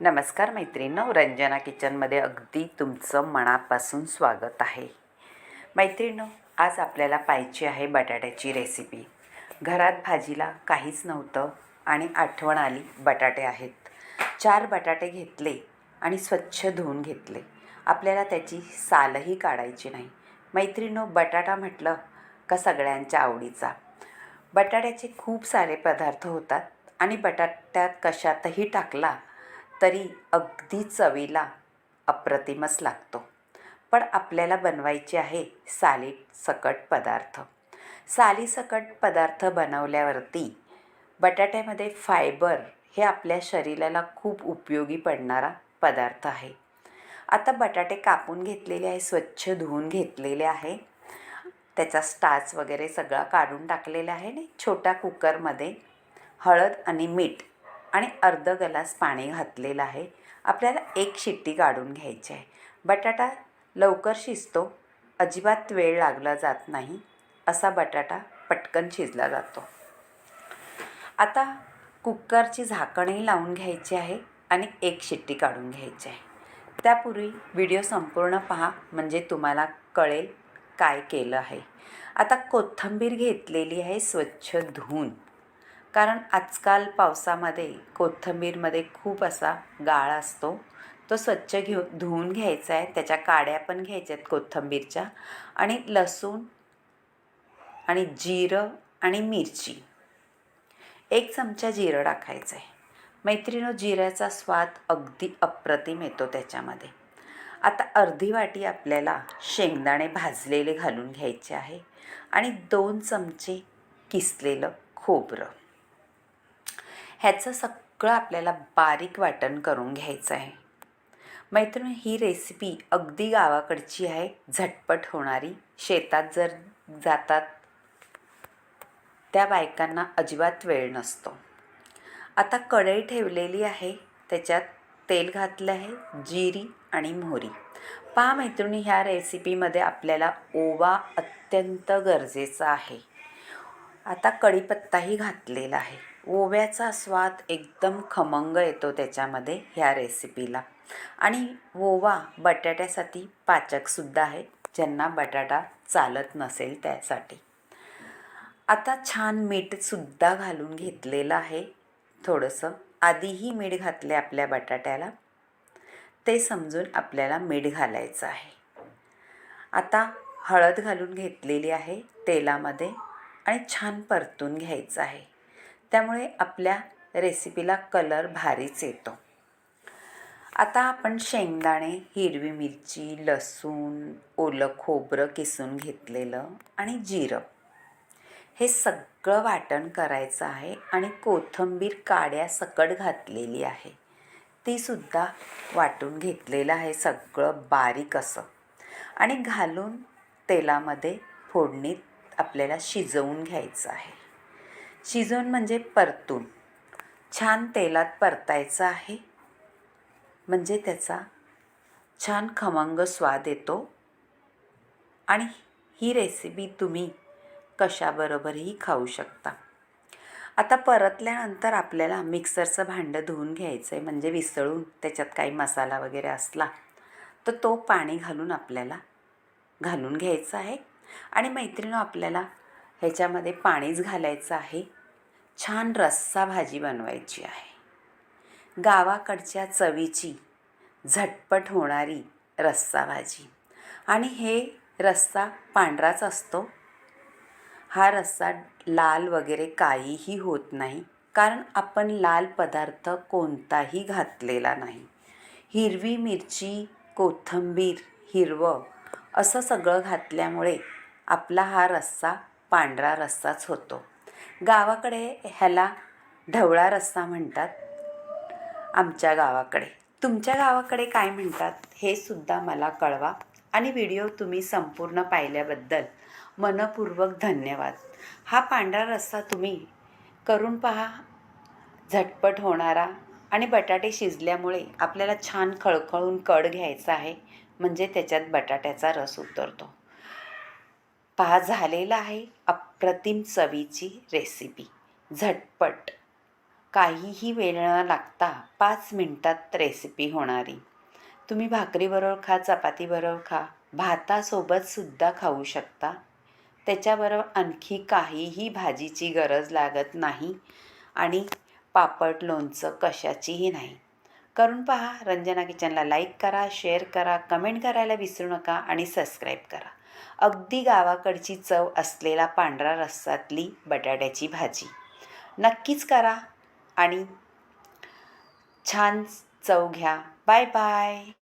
नमस्कार मैत्रिणींनो रंजना किचनमध्ये अगदी तुमचं मनापासून स्वागत आहे. मैत्रिणींनो आज आपल्याला पाहिजे आहे बटाट्याची रेसिपी घरात भाजीला काहीच नव्हतं आणि आठवण आली बटाटे आहेत. चार बटाटे घेतले आणि स्वच्छ धुवून घेतले. आपल्याला त्याची सालही काढायची नाही. मैत्रिणींनो बटाटा म्हटलं का सगळ्यांच्या आवडीचा. बटाट्याचे खूप सारे पदार्थ होतात आणि बटाट्यात कशातही टाकला तरी अगदी चवीला अप्रतिमच लागतो. पण आपल्याला बनवायचे आहे साली सकट पदार्थ. साली सकट पदार्थ बनवल्यावरती बटाट्यामध्ये फायबर हे आपल्या शरीराला खूप उपयोगी पडणारा पदार्थ आहे. आता बटाटे कापून घेतलेले आहे स्वच्छ धुवून घेतलेले आहे. त्याचा स्टाच वगैरे सगळा काढून टाकलेला आहे आणि छोट्या कुकरमध्ये हळद आणि मीठ आणि अर्ध गलास पाणी घातलेलं आहे. आपल्याला एक शिट्टी काढून घ्यायची आहे. बटाटा लवकर शिजतो. अजिबात वेळ लागला जात नाही. असा बटाटा पटकन शिजला जातो. आता कुकरची झाकणही लावून घ्यायची आहे आणि एक शिट्टी काढून घ्यायची आहे. त्यापूर्वी व्हिडिओ संपूर्ण पहा म्हणजे तुम्हाला कळेल काय केलं आहे. आता कोथिंबीर घेतलेली आहे स्वच्छ धुवून. कारण आजकाल पावसामध्ये कोथिंबीरमध्ये खूप असा गाळ असतो. तो स्वच्छ घेऊ धुवून घ्यायचा आहे. त्याच्या काड्या पण घ्यायच्या आहेत कोथिंबीरच्या. आणि लसूण आणि जिरं आणि मिरची. एक चमचा जिरं टाकायचं आहे. मैत्रिणो जिऱ्याचा स्वाद अगदी अप्रतिम येतो त्याच्यामध्ये. आता अर्धी वाटी आपल्याला शेंगदाणे भाजलेले घालून घ्यायचे आहे. आणि दोन चमचे किसलेलं खोबरं. ह्याचं सगळं आपल्याला बारीक वाटण करून घ्यायचं आहे. मैत्रीण ही रेसिपी अगदी गावाकडची आहे. झटपट होणारी. शेतात जर जातात त्या बायकांना अजिबात वेळ नसतो. आता कढई ठेवलेली आहे. त्याच्यात तेल घातलं आहे जिरी आणि मोहरी. पहा मैत्रिणी ह्या रेसिपीमध्ये आपल्याला ओवा अत्यंत गरजेचा आहे. आता कढीपत्ताही घातलेला आहे. ओव्याचा स्वाद एकदम खमंग येतो त्याच्यामध्ये ह्या रेसिपीला आणि ओवा बटाट्यासाठी पाचकसुद्धा आहे ज्यांना बटाटा चालत नसेल त्यासाठी. आता छान मीठसुद्धा घालून घेतलेलं आहे. थोडंसं आधीही मीठ घातले आपल्या बटाट्याला. ते समजून आपल्याला मीठ घालायचं आहे. आता हळद घालून घेतलेली आहे तेलामध्ये. आणि छान परतून घ्यायचं आहे. त्यामुळे आपल्या रेसिपीला कलर भारीच येतो. आता आपण शेंगदाणे हिरवी मिरची लसूण ओलं खोबरं किसून घेतलेलं आणि जिरं. हे सगळं वाटण करायचं आहे आणि कोथिंबीर काड्या सकट घातलेली आहे. तीसुद्धा वाटून घेतलेलं आहे सगळं बारीक असं. आणि घालून तेलामध्ये फोडणीत आपल्याला शिजवून घ्यायचं आहे. शिजवून म्हणजे परतून. छान तेलात परतायचं आहे. म्हणजे त्याचा छान खमंग स्वाद येतो. आणि ही रेसिपी तुम्ही कशाबरोबरही खाऊ शकता. आता परतल्यानंतर आपल्याला मिक्सरचं भांडं धुवून घ्यायचं आहे म्हणजे विसळून त्याच्यात काही मसाला वगैरे असला तर तो पाणी घालून आपल्याला घालून घ्यायचा आहे. आणि मैत्रिणी आपल्याला ह्याच्यामध्ये पाणीच घालायचं आहे. छान रस्सा भाजी बनवायची आहे. गावाकडच्या चवीची झटपट होणारी रस्सा भाजी. आणि हे रस्सा पांढराच असतो. हा रस्सा लाल वगैरे काहीही होत नाही. कारण आपण लाल पदार्थ कोणताही घातलेला नाही. हिरवी मिरची कोथिंबीर हिरवं असं सगळं घातल्यामुळे आपला हा रस्सा पांढरा रस्साच होतो. गावाकडे ह्याला ढवळा रस्सा म्हणतात आमच्या गावाकडे. तुमच्या गावाकडे काय म्हणतात हे सुद्धा मला कळवा आणि व्हिडिओ तुम्ही संपूर्ण पाहिल्याबद्दल मनपूर्वक धन्यवाद. हा पांढरा रस्सा तुम्ही करून पहा. झटपट होणारा आणि बटाटे शिजल्यामुळे आपल्याला छान खळखळून कड घ्यायचा आहे. म्हणजे त्याच्यात बटाट्याचा रस उतरतो. पहा झालेला आहे अप्रतिम चवीची रेसिपी झटपट. काहीही वेळ न लागता पाच मिनटात रेसिपी होणारी. तुम्ही भाकरीबरोबर खा चपातीबरोबर खा भातासोबतसुद्धा खाऊ शकता. त्याच्याबरोबर आणखी काहीही भाजीची गरज लागत नाही आणि पापड लोणचं कशाचीही नाही. करून पहा. रंजना किचनला लाईक करा शेअर करा कमेंट करायला विसरू नका आणि सबस्क्राईब करा. अगदी गावाकडची चव असलेला पांढरा रस्सातली बटाट्याची भाजी. नक्कीच करा आणि छान चव घ्या. Bye bye.